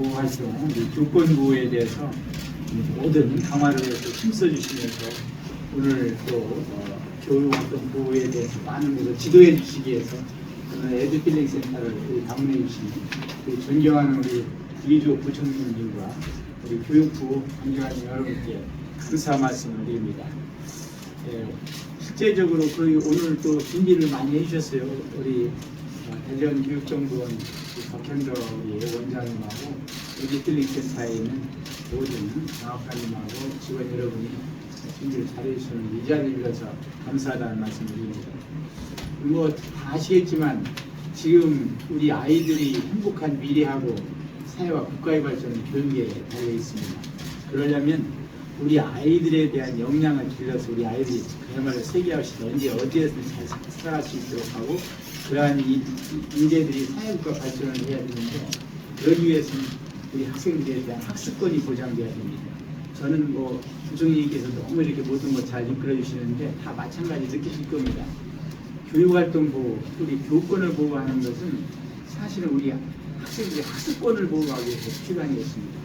보호 활동, 우리 교권 보호에 대해서 모든 강화를 위해서 힘써주시면서 오늘 또 어, 교육 활동 보호에 대해서 많은 것을 지도해 주시기 위해서 에듀필링 센터를 방문해 주신 우리 존경하는 우리 이조 부총리님과 우리 교육부 관계자님 여러분께 감사 말씀을 드립니다. 예, 실제적으로 그 오늘 또 준비를 많이 해주셨어요. 우리 어, 대전 교육정보원 박현도 우리 원장님하고 에듀필링 센터에 있는 모든 장학관님하고 직원 여러분이 준비를 잘해주시는 이 자리를 빌어서 감사하다는 말씀을 드립니다. 뭐 다 아시겠지만 지금 우리 아이들이 행복한 미래하고 사회와 국가의 발전은 교육에 달려 있습니다. 그러려면 우리 아이들에 대한 역량을 길러서 우리 아이들이 그야말로 세계화시 언제 어디에서든 잘 살아갈 수 있도록 하고 그러한 이- 이- 인재들이 사회국가 발전을 해야 되는데 그러기 위해서는 우리 학생들에 대한 학습권이 보장돼야 됩니다. 저는 뭐 부총리께서 너무 이렇게 모든 걸 잘 이끌어 주시는데 다 마찬가지 느끼실 겁니다. 교육활동 보호, 우리 교권을 보호하는 것은 사실은 우리 학생들의 학습권을 보호하기 위해서 필요한 것입니다.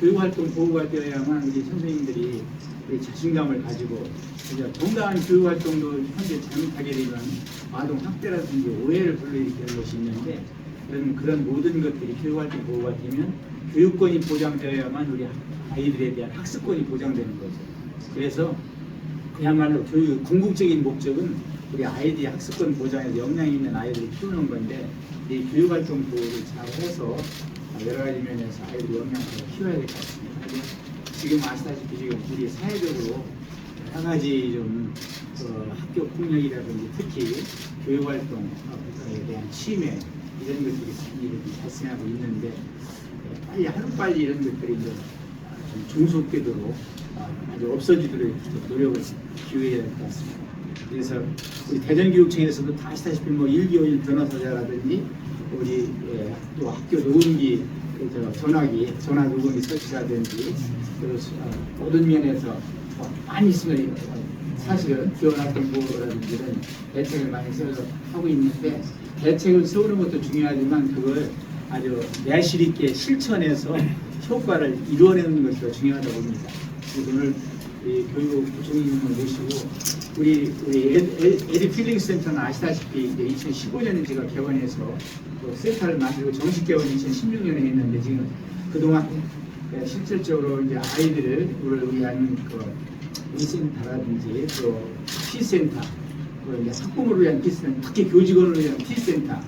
교육활동 보호가 되어야만 우리 선생님들이 우리 자신감을 가지고 이제 정당한 교육활동도 현재 잘못하게 되면 아동 학대라든지 오해를 불러일으키는 것이 있는데 그런 그런 모든 것들이 교육활동 보호가 되면 교육권이 보장되어야만 우리 아이들에 대한 학습권이 보장되는 거죠. 그래서 그야말로 교육 궁극적인 목적은 우리 아이들이 학습권 보장에서 역량 있는 아이들을 키우는 건데 이 교육활동 보호를 잘 해서 여러 가지 면에서 아이들 역량을 키워야 될 것 같습니다. 지금 아시다시피 지금 우리 사회적으로 여러 가지 좀 어, 학교 폭력이라든지 특히 교육활동에 대한 침해 이런 것들이 많이 발생하고 있는데 어, 빨리 하루빨리 이런 것들이 이제 좀 중소되도록 아주 없어지도록 노력을 기울여야 될 것 같습니다. 그래서 우리 대전교육청에서도 다 아시다시피 뭐 일교일 변호사자라든지 우리 예, 또 학교 녹음기 그저 전화기 전화 녹음기 설치라든지 그 어, 모든 면에서 어, 많이 있으면 어, 사실은 보호라든지 이런 대책을 많이 세워서 하고 있는데 대책을 세우는 것도 중요하지만 그걸 아주 내실 있게 실천해서 효과를 이루어내는 것이 더 중요하다고 봅니다. 오늘 이 교육부 부총리님을 모시고 우리 우리 에디 필링 센터는 아시다시피 이제 2015년에 제가 개원해서 또 센터를 만들고 정식 개원 2016년에 했는데 지금 그동안 예, 실질적으로 이제 아이들을 위한 그 이센터라든지 또 T센터 그 이제 학부모를 위한 T센터 특히 교직원을 위한 T센터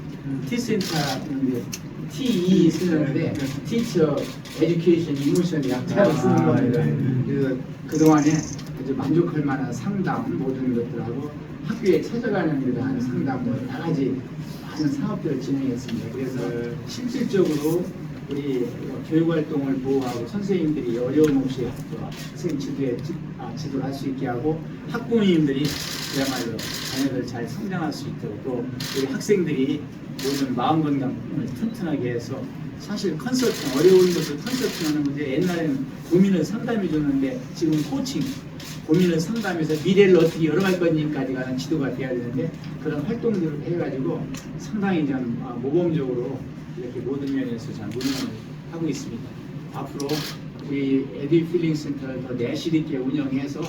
이제 TE 쓰는데 Teacher Education Emotion 약자로 쓰는 아, 겁니다. 네. 그래서 그동안에 아주 만족할 만한 상담 모든 것들하고 학교에 찾아가는 데 대한 상담 뭐 여러 가지 많은 사업들을 진행했습니다. 그래서 실질적으로 우리 교육 활동을 보호하고 선생님들이 어려움 없이 학- 학생 지도에 지- 아, 지도를 할 수 있게 하고 학부모님들이 그야말로 자녀들 잘 성장할 수 있도록 또 우리 학생들이 모든 마음 건강을 튼튼하게 해서 사실 컨설팅 어려운 것을 컨설팅하는 건데 옛날에는 고민을 상담해 줬는데 지금 코칭 고민을 상담해서 미래를 어떻게 열어갈 건지까지 가는 지도가 돼야 되는데 그런 활동들을 해가지고 상당히 좀 아, 모범적으로 이렇게 모든 면에서 잘 운영을 하고 있습니다. 앞으로 우리 에듀 필링 센터를 더 내실 있게 운영해서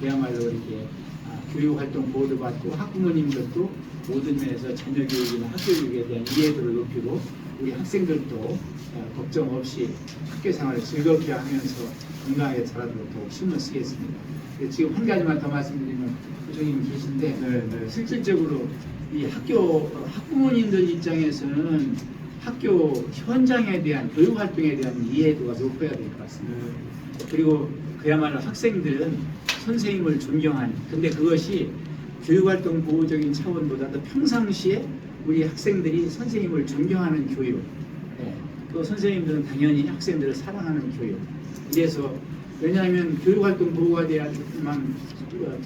그야말로 이렇게 아, 교육 활동 보호도 받고 학부모님들도 모든 면에서 자녀 교육이나 학교 교육에 대한 이해도를 높이고 우리 학생들도 어, 걱정 없이 학교 생활을 즐겁게 하면서 건강하게 자라도록 더욱 힘을 쓰겠습니다. 그래서 지금 한 가지만 더 말씀드리면 부총님 계신데 네, 네. 실질적으로 이 학교 학부모님들 입장에서는 학교 현장에 대한 교육 활동에 대한 이해도가 높아야 될 것 같습니다. 네. 그리고 그야말로 학생들은 선생님을 존경하는 근데 그것이 교육활동 보호적인 차원보다도 평상시에 우리 학생들이 선생님을 존경하는 교육 예, 또 선생님들은 당연히 학생들을 사랑하는 교육 이래서 왜냐하면 교육활동 보호가 돼야만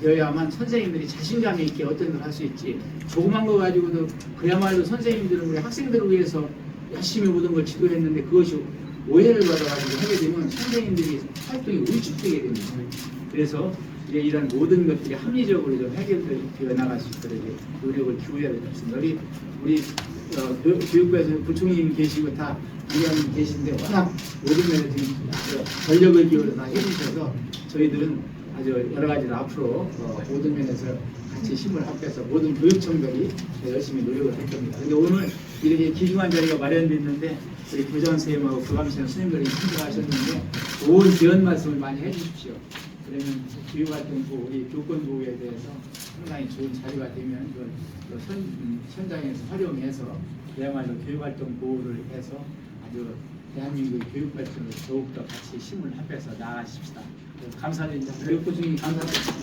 되어야만 선생님들이 자신감 있게 어떤 걸 할 수 있지 조그만 거 가지고도 그야말로 선생님들은 우리 학생들을 위해서 열심히 모든 걸 지도했는데 그것이 오해를 받아가지고 하게 되면 선생님들이 활동이 위축되게 됩니다. 그래서 이제 이런 모든 것들이 합리적으로 좀 해결되어 나갈 수 있도록 노력을 기울여야 같습니다. 우리 우리 어, 교- 교육부에서 부총리님 계시고 다 위원님 계신데 워낙 모든 면에 지금 전력을 기울여 다 해주셔서 저희들은 아주 여러 가지로 앞으로 어, 모든 면에서 같이 힘을 합해서 모든 교육청들이 열심히 노력을 할 겁니다. 근데 오늘 이렇게 귀중한 자리가 마련되어 있는데 우리 교장 선생님하고 교감시장 스님들이 참석하셨는데 좋은 지원 말씀을 많이 해주십시오. 그러면 교육활동부 우리 교권부에 대해서 상당히 좋은 자리가 되면 그걸 또 현, 음, 현장에서 활용해서 그야말로 교육활동 보호를 해서 아주 대한민국의 교육 발전을 더욱더 같이 힘을 합해서 나아가십시다. 감사드립니다. 교육부 중에 감사드립니다.